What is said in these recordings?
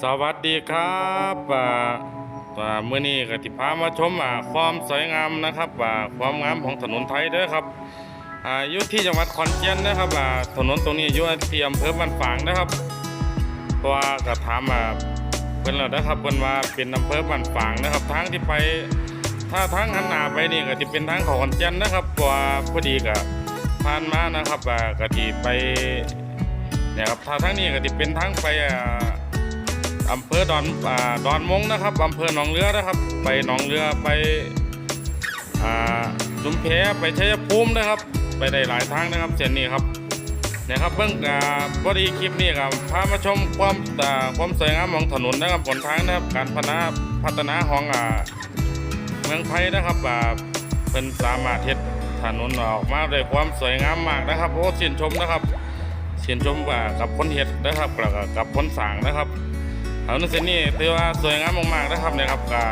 สวัสดีครับอ่าอ่ามื่อนี้ก็ติพามาชมอ่าความสวยงามนะครับอ่าความงามของถนนไทยเด้อครับอ่าอยู่ที่จังหวัดขอนแก่นนะครับอ่าถนนตรงนี้อยู่ที่อำเภอบ้านฝางนะครับว่าก็ถามอ่าเพิ่นแล้วนะครับเพิ่นว่าเป็นอำเภอบ้านฝางนะครับทางที่ไปถ้าทางหันหน้าไปนี่ก็จะเป็นทางของขอนแก่นนะครับว่าพอดีก็ผ่านมานะครับอ่าก็ที่ไป เนี่ยครับถ้าทางนี้ก็จะเป็นทางไปอำเภอดอนอดอนมงนะครับอำเภอหนองเรือนะครับ ไปหนองเรือไปจุมแพไปชัยภูมินะครับ ไปได้หลายทางนะครับเส้นนี้ครับเนี่ยครับเบื้องอ่าพอดีคลิปนี้ครับพามาชมความความสวยงามของถนนนะครับหนทางนะครับการพัฒนาพัฒนาของเมืองไทยนะครับเป็นสามารถเฮ็ดถนนออกมาด้วยความสวยงามมากนะครับโอ้ชื่นชมนะครับ ชื่นชมอ่ากับคนเฮ็ดนะครับแล้วก็กับคนสร้างนะครับเอาในเส้นนี้ถือว่าสวยงามมากๆนะครับเนี่ยครับก็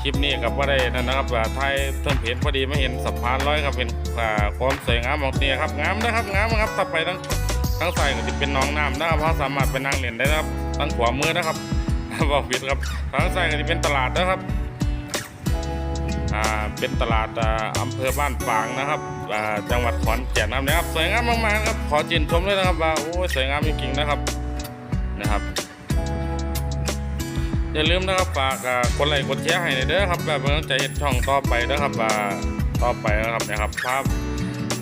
คลิปนี้กับว่าได้นั่นะครับไทยเพิ่มเพจพอดีไม่เห็นสะพานร้อยครับเป็นความสวยงามของเนี่ยครับงามนะครับงามครับถ้าไปทั้งทั้งใส่ก็จะเป็นน้องน้ำนะครับเพราะสามารถไปนั่งเล่นได้นะครับทั้งขวามือนะครับบอกผิดครับทั้งใส่ก็จะเป็นตลาดนะครับ เป็นตลาดอำเภอบ้านฝางนะครับจังหวัดขอนแก่นนะครับสวยงามมากๆครับขอจินชมเลยนะครับว่าโอ้ยสวยงามจริงๆนะครับนะครับอย่าลืมนะครับฝากกดไลค์กดแชร์ให้เด้อครับแบบเพื่อจะเห็นช่องต่อไปนะครับว่าต่อไปนะครับนะครับภาพ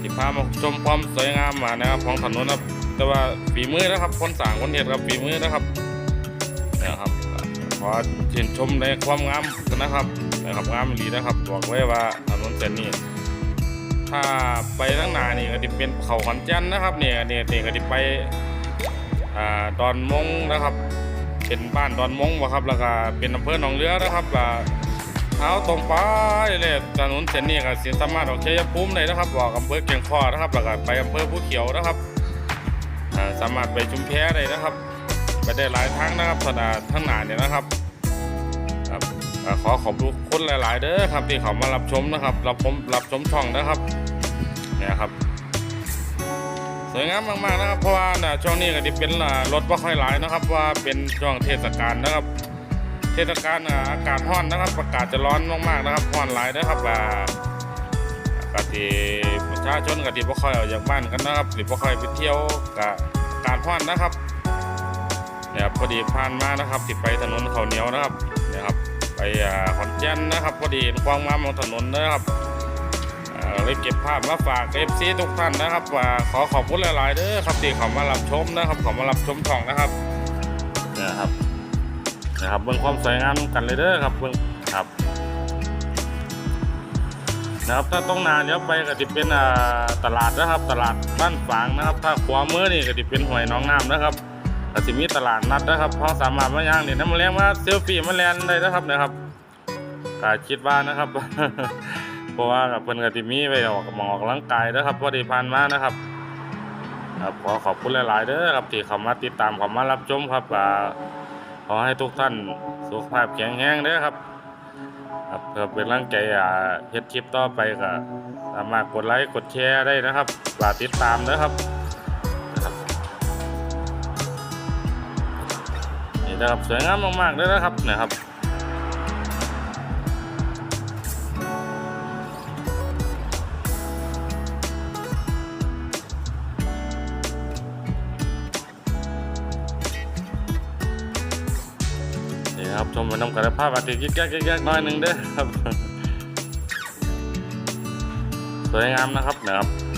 ที่พามาชมความสวยงามมานะครับของถนนนะครับแต่ว่าฝีมือนะครับคนสางคนเห็ดครับฝีมือนะครับนะครับขอชื่นชมในความงามนะครับ นะครับงามดีนะครับบอกไว้ว่าถนนเส้นนี้ถ้าไปทั้งหนานี่ก็จะเป็นเขาขอนแก่นนะครับเนี่ยเนี่ยเนี่ยก็จะไปอ่าดอนมงนะครับ เป็นบ้านดอนมงวะครับแล้วก็เป็นอำเภอหนองเรือนะครับแล้วเท้าตรงไปเลยถนนเส้นนี้ก็สิสามารถออกชัยภูมิได้นะครับบอกอำเภอเกียงข้อนะครับแล้วก็ไปอำเภอผู้เขียวนะครับอ่าสามารถไปชุมแพได้นะครับ ไปได้หลายทางนะครับสนาทั้งหนาเนี่ยนะครับ ขอขอบคุณหลาย ๆ เด้อครับที่เขามารับชมนะครับรับชมรับชมช่องนะครับเนี่ยครับสวยงามมาก ๆ นะครับเพราะว่าน่ะช่วงนี้ก็จะเป็นรถว่าค่อยหลายนะครับ ว่าเป็นช่วงเทศกาลนะครับ เทศกาลอากาศร้อนนะครับ อากาศจะร้อนมากๆนะครับร้อนหลายนะครับว่าปกติประชาชนก็ที่บ่ค่อยออกจากบ้านกันนะครับหรือบ่ค่อยไปเที่ยวกับอากาศร้อนนะครับเนี่ยพอดีผ่านมานะครับที่ไปถนนเขาเหนียวนะครับเนี่ยครับ ไปอ่าขอนแก่นนะครับ พอดีความงามของถนนนะครับเลยเก็บภาพมาฝากเอฟซีทุกท่านนะครับว่าขอขอบคุณหลาย ๆเด้อครับที่เขามารับชมนะครับเขามารับชมช่องนะครับนะครับนะครับเบิ่งความสวยงามกันเลยเด้อครับเบิ่งครับนะครับถ้าตรงนาเดี๋ยวไปก็จะเป็นตลาดนะครับ ตลาดบ้านฝางนะครับ ถ้าขวามือนี่ก็จะเป็นหวยน้องน้ำนะครับ ก็จะมีตลาดนัดนะครับเพราสามารถมาย่างเนี่ยน้ำมะแรงมาเซลฟี่มาแลนได้นะครับนะครับก็คิดว่านะครับ เพราะว่ากับเพิ่นก็สิมีไปออกกำลังออกกำลังกายนะครับพอดีผ่านมานะครับครับขอขอบคุณหลายๆเด้อครับที่เข้ามาติดตามเข้ามารับชมครับอ่าขอให้ทุกท่านสุขภาพแข็งแรงเด้อครับครับเพื่อเป็นกำลังใจอ่าเฮ็ดคลิปต่อไปก็สามารถกดไลค์กดแชร์ได้นะครับฝากติดตามนะครับ นี่นะครับสวยงามมากๆเลยนะครับนะครับนี่ครับชมไปน้ำกระภาพอาทิตย์ยิ่งแก่ๆๆน้อยหนึ่งเด้อครับ สวยงามนะครับนะครับ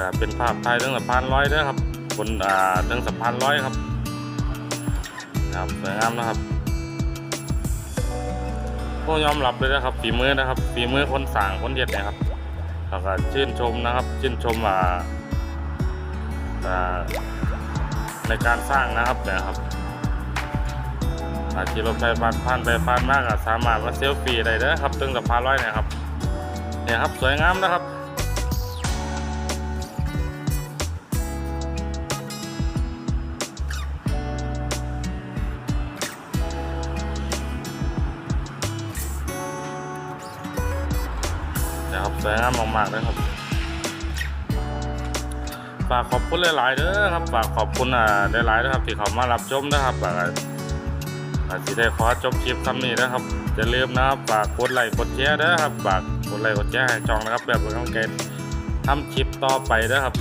ก็เป็นภาพถ่ายเรื่องสะพานร้อยด้อครับบนอ่าเรื่องสะพานร้อยครับครับสวยงามนะครับก็ยอมรับเลยนะครับฝีมือนะครับฝีมือคนสั่งคนเด็ดนะครับแล้วก็ชื่นชมนะครับ ชื่นชมอ่าในการสร้างนะครับนะครับอาขี่รถไฟผ่านผ่านไปผ่านมากสามารถมาเซลฟี่ได้เด้อครับตึงสะพานร้อยเนี่ยครับเนี่ยครับสวยงามนะครับ สวยงามมากๆเลยครับ ฝากขอบคุณหลายๆเด้อครับ ฝากขอบคุณอ่าหลายๆนะครับที่เขามารับชมนะครับฝากอาสิได้ขอจบคลิปคำนี้นะครับอย่าลืมนะครับฝากกดไลค์กดแชร์เด้อครับฝากกดไลค์กดแชร์ให้ช่องนะครับ แบบเป็นกำลังใจทำคลิปต่อไปเด้อครับ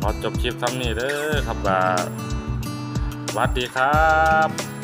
ขอจบคลิปคำนี้เด้อครับสวัสดีครับ